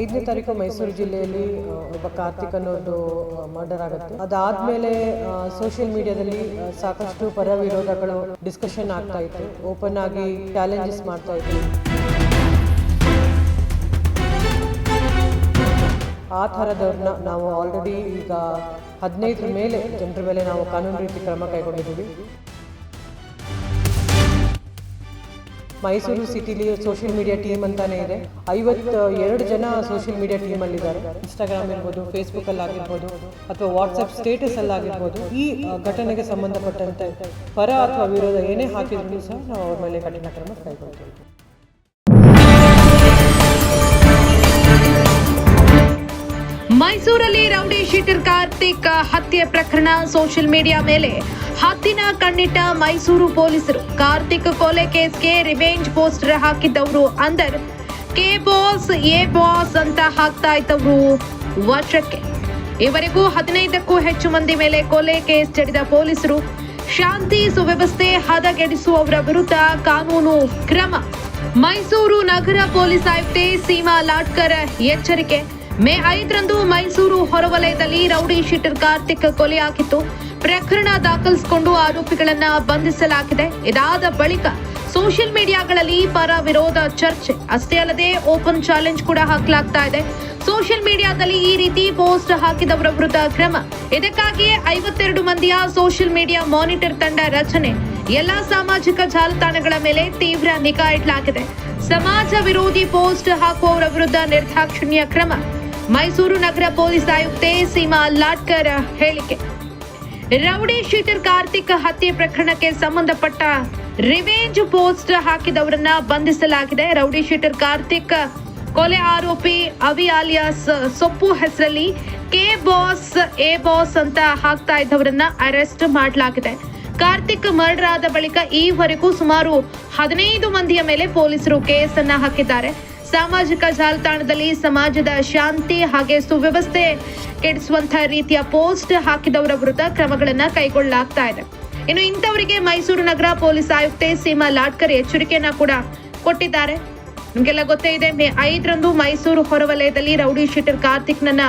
ಐದನೇ ತಾರೀಕು ಮೈಸೂರು ಜಿಲ್ಲೆಯಲ್ಲಿ ಒಬ್ಬ ಕಾರ್ತಿಕ್ ಅನ್ನೋದು ಮರ್ಡರ್ ಆಗುತ್ತೆ. ಅದಾದ್ಮೇಲೆ ಸೋಷಿಯಲ್ ಮೀಡಿಯಾದಲ್ಲಿ ಸಾಕಷ್ಟು ಪರ ವಿರೋಧಗಳು ಡಿಸ್ಕಷನ್ ಆಗ್ತಾ ಇತ್ತು. ಓಪನ್ ಆಗಿ ಚಾಲೆಂಜಸ್ ಮಾಡ್ತಾ ಇತ್ತು ಆ ಥರದವ್ರನ್ನ ನಾವು ಆಲ್ರೆಡಿ ಈಗ ಹದಿನೈದರ ಮೇಲೆ ಜನರ ಮೇಲೆ ನಾವು ಕಾನೂನು ರೀತಿ ಕ್ರಮ ಕೈಗೊಂಡಿದ್ದೀವಿ. ಮೈಸೂರು ಸಿಟಿಲಿ ಸೋಷಿಯಲ್ ಮೀಡಿಯಾ ಟೀಮ್ ಅಂತಲೇ ಇದೆ. ಐವತ್ತು ಎರಡು ಜನ ಸೋಷಿಯಲ್ ಮೀಡಿಯಾ ಟೀಮ್ ಅಲ್ಲಿ ಇದ್ದಾರೆ ಇನ್ಸ್ಟಾಗ್ರಾಮ್ ಇರ್ಬೋದು ಫೇಸ್ಬುಕ್ ಅಲ್ಲಿ ಆಗಿರ್ಬೋದು ಅಥವಾ ವಾಟ್ಸ್ಆಪ್ ಸ್ಟೇಟಸ್ ಅಲ್ಲಿ ಆಗಿರ್ಬೋದು ಈ ಘಟನೆಗೆ ಸಂಬಂಧಪಟ್ಟಂತೆ ಪರ ಅಥವಾ ವಿರೋಧ ಏನೇ ಹಾಕಿದ್ರು ಸಹ ನಾವು ಅವ್ರ ಮೇಲೆ ಕಠಿಣ ಕ್ರಮ ಕೈಗೊಳ್ತೀವಿ. ಮೈಸೂರಲ್ಲಿ ರೌಡಿ ಶೀಟರ್ ಕಾರ್ತಿಕ್ ಹತ್ಯೆ ಪ್ರಕರಣ ಸೋಷಿಯಲ್ ಮೀಡಿಯಾ ಮೇಲೆ ಹತ್ತಿನ ಕಣ್ಣಿಟ್ಟ ಮೈಸೂರು ಪೊಲೀಸರು ಕಾರ್ತಿಕ್ ಕೊಲೆ ಕೇಸ್ಗೆ ರಿವೆಂಜ್ ಪೋಸ್ಟರ್ ಹಾಕಿದ್ದವರು ಅಂದರ್, ಕೆ ಬಾಸ್, ಎ ಬಾಸ್ ಅಂತ ಹಾಕ್ತಾ ಇದ್ದವರು ವರ್ಷಕ್ಕೆ ಇವರೆಗೂ ಹದಿನೈದಕ್ಕೂ ಹೆಚ್ಚು ಮಂದಿ ಮೇಲೆ ಕೊಲೆ ಕೇಸ್ ಜಡಿದ ಪೊಲೀಸರು ಶಾಂತಿ ಸುವ್ಯವಸ್ಥೆ ಹದಗೆಡಿಸುವವರ ವಿರುದ್ಧ ಕಾನೂನು ಕ್ರಮ. ಮೈಸೂರು ನಗರ ಪೊಲೀಸ್ ಆಯುಕ್ತೆ ಸೀಮಾ ಲಾಟ್ಕರ್ ಎಚ್ಚರಿಕೆ. ಮೇ ಐದರಂದು ಮೈಸೂರು ಹೊರವಲಯದಲ್ಲಿ ರೌಡಿ ಶೀಟರ್ ಕಾರ್ತಿಕ್ ಕೊಲೆಯಾಗಿತ್ತು ಪ್ರಕರಣ ದಾಖಲಿಸಿಕೊಂಡು ಆರೋಪಿಗಳನ್ನ ಬಂಧಿಸಲಾಗಿದೆ. ಇದಾದ ಬಳಿಕ ಸೋಷಿಯಲ್ ಮೀಡಿಯಾಗಳಲ್ಲಿ ಪರ ವಿರೋಧ ಚರ್ಚೆ. ಅಷ್ಟೇ ಅಲ್ಲದೆ ಓಪನ್ ಚಾಲೆಂಜ್ ಕೂಡ ಹಾಕಲಾಗ್ತಾ ಇದೆ. ಸೋಷಿಯಲ್ ಮೀಡಿಯಾದಲ್ಲಿ ಈ ರೀತಿ ಪೋಸ್ಟ್ ಹಾಕಿದವರ ವಿರುದ್ಧ ಕ್ರಮ. ಇದಕ್ಕಾಗಿಯೇ ಐವತ್ತೆರಡು ಮಂದಿಯ ಸೋಷಿಯಲ್ ಮೀಡಿಯಾ ಮಾನಿಟರ್ ತಂಡ ರಚನೆ. ಎಲ್ಲಾ ಸಾಮಾಜಿಕ ಜಾಲತಾಣಗಳ ಮೇಲೆ ತೀವ್ರ ನಿಗಾ ಇಡಲಾಗಿದೆ. ಸಮಾಜ ವಿರೋಧಿ ಪೋಸ್ಟ್ ಹಾಕುವವರ ವಿರುದ್ಧ ನಿರ್ದಾಕ್ಷಿಣ್ಯ ಕ್ರಮ. ಮೈಸೂರು ನಗರ ಪೊಲೀಸ್ ಆಯುಕ್ತೆ ಸೀಮಾ ಲಾಟ್ಕರ್ ಹೇಳಿಕೆ. ರೌಡಿ ಶೀಟರ್ ಕಾರ್ತಿಕ್ ಹತ್ಯೆ ಪ್ರಕರಣಕ್ಕೆ ಸಂಬಂಧಪಟ್ಟ ರಿವೆಂಜ್ ಪೋಸ್ಟ್ ಹಾಕಿದವರನ್ನ ಬಂಧಿಸಲಾಗಿದೆ. ರೌಡಿ ಶೀಟರ್ ಕಾರ್ತಿಕ್ ಕೊಲೆ ಆರೋಪಿ ಅವಿ ಆಲಿಯಾಸ್ ಸೊಪ್ಪು ಹೆಸರಲ್ಲಿ ಕೆ ಬಾಸ್, ಎ ಬಾಸ್ ಅಂತ ಹಾಕ್ತಾ ಇದ್ದವರನ್ನ ಅರೆಸ್ಟ್ ಮಾಡಲಾಗಿದೆ. ಕಾರ್ತಿಕ್ ಮರ್ಡರ್ ಆದ ಬಳಿಕ ಈವರೆಗೂ ಸುಮಾರು ಹದಿನೈದು ಮಂದಿಯ ಮೇಲೆ ಪೊಲೀಸರು ಕೇಸನ್ನ ಹಾಕಿದ್ದಾರೆ. ಸಾಮಾಜಿಕ ಜಾಲತಾಣದಲ್ಲಿ ಸಮಾಜದ ಶಾಂತಿ ಹಾಗೆ ಸುವ್ಯವಸ್ಥೆ ಕೆಡಿಸುವಂತಹ ರೀತಿಯ ಪೋಸ್ಟ್ ಹಾಕಿದವರ ವಿರುದ್ಧ ಕ್ರಮಗಳನ್ನ ಕೈಗೊಳ್ಳಲಾಗ್ತಾ ಇದೆ. ಇನ್ನು ಇಂಥವರಿಗೆ ಮೈಸೂರು ನಗರ ಪೊಲೀಸ್ ಆಯುಕ್ತೆ ಸೀಮಾ ಲಾಟ್ಕರ್ ಎಚ್ಚರಿಕೆಯನ್ನ ಕೂಡ ಕೊಟ್ಟಿದ್ದಾರೆ. ನಿಮಗೆಲ್ಲ ಗೊತ್ತೇ ಇದೆ, ಮೇ ಐದರಂದು ಮೈಸೂರು ಹೊರವಲಯದಲ್ಲಿ ರೌಡಿ ಶೀಟರ್ ಕಾರ್ತಿಕ್ನನ್ನ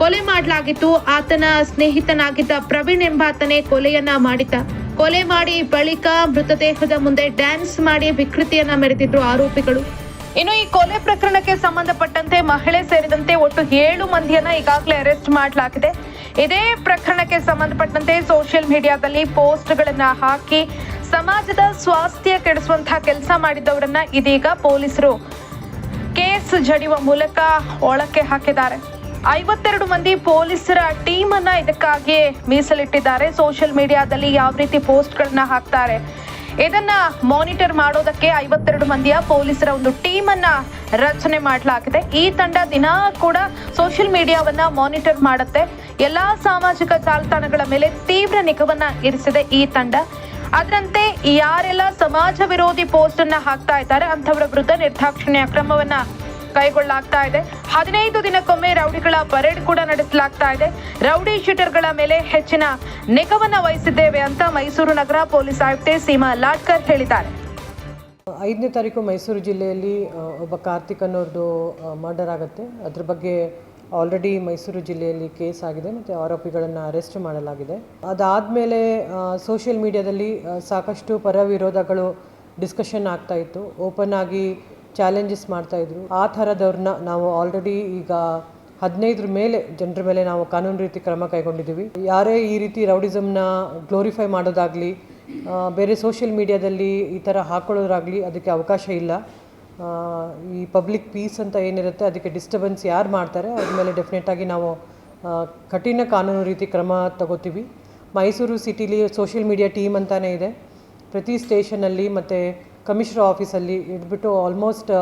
ಕೊಲೆ ಮಾಡಲಾಗಿತ್ತು. ಆತನ ಸ್ನೇಹಿತನಾಗಿದ್ದ ಪ್ರವೀಣ್ ಎಂಬಾತನೇ ಕೊಲೆಯನ್ನ ಮಾಡಿದ್ದ. ಕೊಲೆ ಮಾಡಿ ಬಳಿಕ ಮೃತದೇಹದ ಮುಂದೆ ಡ್ಯಾನ್ಸ್ ಮಾಡಿ ವಿಕೃತಿಯನ್ನ ಮೆರೆದಿದ್ರು ಆರೋಪಿಗಳು. ಇನ್ನು ಈ ಕೊಲೆ ಪ್ರಕರಣಕ್ಕೆ ಸಂಬಂಧಪಟ್ಟಂತೆ ಮಹಿಳೆ ಸೇರಿದಂತೆ ಒಟ್ಟು ಏಳು ಮಂದಿಯನ್ನ ಈಗಾಗಲೇ ಅರೆಸ್ಟ್ ಮಾಡಲಾಗಿದೆ. ಇದೇ ಪ್ರಕರಣಕ್ಕೆ ಸಂಬಂಧಪಟ್ಟಂತೆ ಸೋಷಿಯಲ್ ಮೀಡಿಯಾದಲ್ಲಿ ಪೋಸ್ಟ್ಗಳನ್ನ ಹಾಕಿ ಸಮಾಜದ ಸ್ವಾಸ್ಥ್ಯ ಕೆಡಿಸುವಂತಹ ಕೆಲಸ ಮಾಡಿದವರನ್ನ ಇದೀಗ ಪೊಲೀಸರು ಕೇಸ್ ಜಡಿಯುವ ಮೂಲಕ ಒಳಕ್ಕೆ ಹಾಕಿದ್ದಾರೆ. ಐವತ್ತೆರಡು ಮಂದಿ ಪೊಲೀಸರ ಟೀಮ್ ಅನ್ನ ಇದಕ್ಕಾಗಿ ಮೀಸಲಿಟ್ಟಿದ್ದಾರೆ. ಸೋಷಿಯಲ್ ಮೀಡಿಯಾದಲ್ಲಿ ಯಾವ ರೀತಿ ಪೋಸ್ಟ್ಗಳನ್ನ ಹಾಕ್ತಾರೆ ಇದನ್ನ ಮಾನಿಟರ್ ಮಾಡೋದಕ್ಕೆ ಐವತ್ತೆರಡು ಮಂದಿಯ ಪೊಲೀಸರ ಒಂದು ಟೀಮ್ ಅನ್ನ ರಚನೆ ಮಾಡಲಾಗಿದೆ. ಈ ತಂಡ ದಿನ ಕೂಡ ಸೋಷಿಯಲ್ ಮೀಡಿಯಾವನ್ನ ಮಾನಿಟರ್ ಮಾಡುತ್ತೆ. ಎಲ್ಲಾ ಸಾಮಾಜಿಕ ಜಾಲತಾಣಗಳ ಮೇಲೆ ತೀವ್ರ ನಿಗವನ್ನ ಇರಿಸಿದೆ ಈ ತಂಡ. ಅದರಂತೆ ಯಾರೆಲ್ಲ ಸಮಾಜ ವಿರೋಧಿ ಪೋಸ್ಟ್ ಅನ್ನ ಹಾಕ್ತಾ ಇದ್ದಾರೆ ಅಂತವರ ವಿರುದ್ಧ ನಿರ್ದಾಕ್ಷಿಣ್ಯ ಕ್ರಮವನ್ನ ಕೈಗೊಳ್ಳಲಾಗ್ತಾ ಇದೆ. ಹದಿನೈದು ದಿನಕ್ಕೊಮ್ಮೆ ರೌಡಿಗಳ ಪರೇಡ್ ಕೂಡ ನಡೆಸಲಾಗ್ತಾ ಇದೆ. ರೌಡಿ ಶೀಟರ್ಗಳ ಮೇಲೆ ಹೆಚ್ಚಿನ ನಿಗವನ್ನ ವಹಿಸಿದ್ದೇವೆ ಅಂತ ಮೈಸೂರು ನಗರ ಪೊಲೀಸ್ ಆಯುಕ್ತೆ ಸೀಮಾ ಲಾಟ್ಕರ್ ಹೇಳಿದ್ದಾರೆ. ಐದನೇ ತಾರೀಕು ಮೈಸೂರು ಜಿಲ್ಲೆಯಲ್ಲಿ ಒಬ್ಬ ಕಾರ್ತಿಕ್ ಅನ್ನೋರ್ದು ಮರ್ಡರ್ ಆಗುತ್ತೆ. ಅದ್ರ ಬಗ್ಗೆ ಆಲ್ರೆಡಿ ಮೈಸೂರು ಜಿಲ್ಲೆಯಲ್ಲಿ ಕೇಸ್ ಆಗಿದೆ ಮತ್ತು ಆರೋಪಿಗಳನ್ನು ಅರೆಸ್ಟ್ ಮಾಡಲಾಗಿದೆ. ಅದಾದಮೇಲೆ ಸೋಷಿಯಲ್ ಮೀಡಿಯಾದಲ್ಲಿ ಸಾಕಷ್ಟು ಪರ ವಿರೋಧಗಳು ಡಿಸ್ಕಷನ್ ಆಗ್ತಾ ಇತ್ತು. ಓಪನ್ ಆಗಿ ಚಾಲೆಂಜಸ್ ಮಾಡ್ತಾಯಿದ್ರು ಆ ಥರದವ್ರನ್ನ ನಾವು ಆಲ್ರೆಡಿ ಈಗ ಹದಿನೈದರ ಮೇಲೆ ಜನರ ಮೇಲೆ ನಾವು ಕಾನೂನು ರೀತಿ ಕ್ರಮ ಕೈಗೊಂಡಿದ್ದೀವಿ. ಯಾರೇ ಈ ರೀತಿ ರೌಡಿಸಮ್ನ ಗ್ಲೋರಿಫೈ ಮಾಡೋದಾಗಲಿ ಬೇರೆ ಸೋಷಿಯಲ್ ಮೀಡಿಯಾದಲ್ಲಿ ಈ ಥರ ಹಾಕೊಳ್ಳೋದಾಗಲಿ ಅದಕ್ಕೆ ಅವಕಾಶ ಇಲ್ಲ. ಈ ಪಬ್ಲಿಕ್ ಪೀಸ್ ಅಂತ ಏನಿರುತ್ತೆ ಅದಕ್ಕೆ ಡಿಸ್ಟರ್ಬೆನ್ಸ್ ಯಾರು ಮಾಡ್ತಾರೆ, ಅದ್ರ ಮೇಲೆ ಡೆಫಿನೆಟಾಗಿ ನಾವು ಕಠಿಣ ಕಾನೂನು ರೀತಿ ಕ್ರಮ ತಗೋತೀವಿ. ಮೈಸೂರು ಸಿಟಿಲಿ ಸೋಷಿಯಲ್ ಮೀಡಿಯಾ ಟೀಮ್ ಅಂತಲೇ ಇದೆ. ಪ್ರತಿ ಸ್ಟೇಷನಲ್ಲಿ ಮತ್ತು ಕಮಿಷನರ್ ಆಫೀಸಲ್ಲಿ ಇಟ್ಬಿಟ್ಟು ಆಲ್ಮೋಸ್ಟ್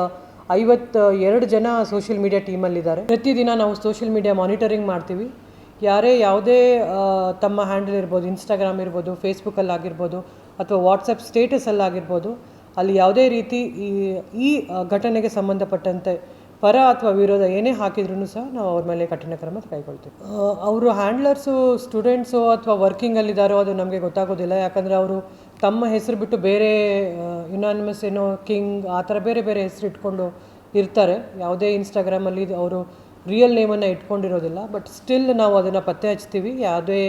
ಐವತ್ತು ಎರಡು ಜನ ಸೋಷಿಯಲ್ ಮೀಡಿಯಾ ಟೀಮಲ್ಲಿದ್ದಾರೆ ಪ್ರತಿದಿನ ನಾವು ಸೋಷಿಯಲ್ ಮೀಡಿಯಾ ಮಾನಿಟರಿಂಗ್ ಮಾಡ್ತೀವಿ. ಯಾರೇ ಯಾವುದೇ ತಮ್ಮ ಹ್ಯಾಂಡಲ್ ಇರ್ಬೋದು ಇನ್ಸ್ಟಾಗ್ರಾಮ್ ಇರ್ಬೋದು ಫೇಸ್ಬುಕ್ಕಲ್ಲಿ ಆಗಿರ್ಬೋದು, ಅಥವಾ ವಾಟ್ಸಪ್ ಸ್ಟೇಟಸಲ್ಲಿ ಆಗಿರ್ಬೋದು, ಅಲ್ಲಿ ಯಾವುದೇ ರೀತಿ ಈ ಈ ಘಟನೆಗೆ ಸಂಬಂಧಪಟ್ಟಂತೆ ಪರ ಅಥವಾ ವಿರೋಧ ಏನೇ ಹಾಕಿದ್ರು ಸಹ ನಾವು ಅವ್ರ ಮೇಲೆ ಕಠಿಣ ಕ್ರಮ ಕೈಗೊಳ್ತೀವಿ. ಅವರು ಹ್ಯಾಂಡ್ಲರ್ಸು ಸ್ಟೂಡೆಂಟ್ಸು ಅಥವಾ ವರ್ಕಿಂಗಲ್ಲಿದ್ದಾರೋ ಅದು ನಮಗೆ ಗೊತ್ತಾಗೋದಿಲ್ಲ. ಯಾಕಂದರೆ ಅವರು ತಮ್ಮ ಹೆಸರು ಬಿಟ್ಟು ಬೇರೆ ಯುನಾನಿಮಸ್ ಏನೋ ಕಿಂಗ್ ಆ ಥರ ಬೇರೆ ಬೇರೆ ಹೆಸರು ಇಟ್ಕೊಂಡು ಇರ್ತಾರೆ. ಯಾವುದೇ ಇನ್ಸ್ಟಾಗ್ರಾಮಲ್ಲಿ ಅವರು ರಿಯಲ್ ನೇಮನ್ನು ಇಟ್ಕೊಂಡಿರೋದಿಲ್ಲ. ಬಟ್ ಸ್ಟಿಲ್ ನಾವು ಅದನ್ನು ಪತ್ತೆ ಹಚ್ತೀವಿ. ಯಾವುದೇ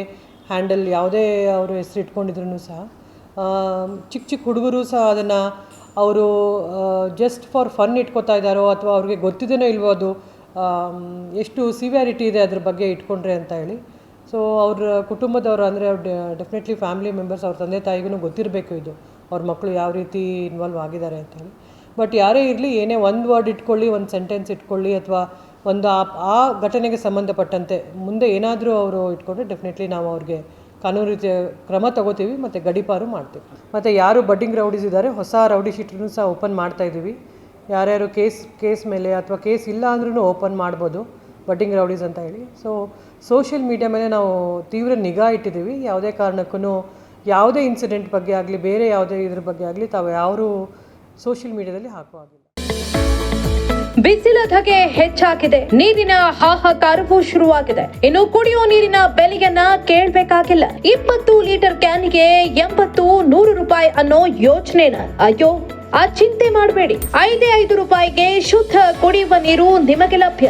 ಹ್ಯಾಂಡಲ್ ಯಾವುದೇ ಅವರು ಹೆಸರು ಇಟ್ಕೊಂಡಿದ್ರು ಸಹ. ಚಿಕ್ಕ ಚಿಕ್ಕ ಹುಡುಗರು ಸಹ ಅದನ್ನು ಅವರು ಜಸ್ಟ್ ಫಾರ್ ಫನ್ ಇಟ್ಕೋತಾ ಇದ್ದಾರೋ ಅಥವಾ ಅವ್ರಿಗೆ ಗೊತ್ತಿದೇನೋ ಇಲ್ವೋ ಅದು ಎಷ್ಟು ಸಿವಿಯಾರಿಟಿ ಇದೆ ಅದ್ರ ಬಗ್ಗೆ ಇಟ್ಕೊಂಡ್ರೆ ಅಂತ ಹೇಳಿ. ಸೊ ಅವ್ರ ಕುಟುಂಬದವರು ಅಂದರೆ ಅವ್ರು ಡೆಫಿನೆಟ್ಲಿ ಫ್ಯಾಮಿಲಿ ಮೆಂಬರ್ಸ್ ಅವ್ರ ತಂದೆ ತಾಯಿಗೂ ಗೊತ್ತಿರಬೇಕು ಇದು. ಅವ್ರ ಮಕ್ಕಳು ಯಾವ ರೀತಿ ಇನ್ವಾಲ್ವ್ ಆಗಿದ್ದಾರೆ ಅಂತ ಹೇಳಿ. ಬಟ್ ಯಾರೇ ಇರಲಿ, ಏನೇ ಒಂದು ವರ್ಡ್ ಇಟ್ಕೊಳ್ಳಿ, ಒಂದು ಸೆಂಟೆನ್ಸ್ ಇಟ್ಕೊಳ್ಳಿ ಅಥವಾ ಒಂದು ಆ ಘಟನೆಗೆ ಸಂಬಂಧಪಟ್ಟಂತೆ ಮುಂದೆ ಏನಾದರೂ ಅವರು ಇಟ್ಕೊಂಡ್ರೆ ಡೆಫಿನೆಟ್ಲಿ ನಾವು ಅವ್ರಿಗೆ ಕಾನೂನು ರೀತಿಯ ಕ್ರಮ ತಗೋತೀವಿ ಮತ್ತು ಗಡೀಪಾರು ಮಾಡ್ತೀವಿ. ಮತ್ತು ಯಾರು ಬಡ್ಡಿಂಗ್ ರೌಡೀಸ್ ಇದ್ದಾರೆ ಹೊಸ ರೌಡಿ ಶೀಟ್ರನ್ನು ಸಹ ಓಪನ್ ಮಾಡ್ತಾಯಿದ್ದೀವಿ ಯಾರ್ಯಾರು ಕೇಸ್ ಕೇಸ್ ಮೇಲೆ ಅಥವಾ ಕೇಸ್ ಇಲ್ಲ ಅಂದ್ರೂ ಓಪನ್ ಮಾಡ್ಬೋದು. ಬಡ್ಡಿಂಗ್ ರೌಡೀಸ್ ಅಂತ ಹೇಳಿ. ಸೊ ಸೋಷಿಯಲ್ ಮೀಡಿಯಾ ಮೇಲೆ ನಾವು ತೀವ್ರ ನಿಗಾ ಇಟ್ಟಿದ್ದೀವಿ. ಯಾವುದೇ ಕಾರಣಕ್ಕೂ ಯಾವುದೇ ಇನ್ಸಿಡೆಂಟ್ ಬಗ್ಗೆ ಆಗಲಿ, ಬೇರೆ ಯಾವುದೇ ಇದ್ರ ಬಗ್ಗೆ ಆಗಲಿ ತಾವು ಯಾರು ಸೋಷಿಯಲ್ ಮೀಡಿಯಾದಲ್ಲಿ ಹಾಕುವಾಗಿಲ್ಲ ಬಿಸಿಲ ಧಗೆ ಹೆಚ್ಚಾಗಿದೆ. ನೀರಿನ ಹಾಹಾಕಾರವು ಶುರುವಾಗಿದೆ. ಇನ್ನು ಕುಡಿಯುವ ನೀರಿನ ಬೆಲೆಯನ್ನ ಕೇಳಬೇಕಾಗಿಲ್ಲ. ಇಪ್ಪತ್ತು ಲೀಟರ್ ಕ್ಯಾನ್ಗೆ ಎಂಬತ್ತು ನೂರು ರೂಪಾಯಿ ಅನ್ನೋ ಯೋಚನೆನ ಅಯ್ಯೋ, ಆ ಚಿಂತೆ ಮಾಡಬೇಡಿ. ಐದೇ ಐದು ರೂಪಾಯಿಗೆ ಶುದ್ಧ ಕುಡಿಯುವ ನೀರು ನಿಮಗೆ ಲಭ್ಯ.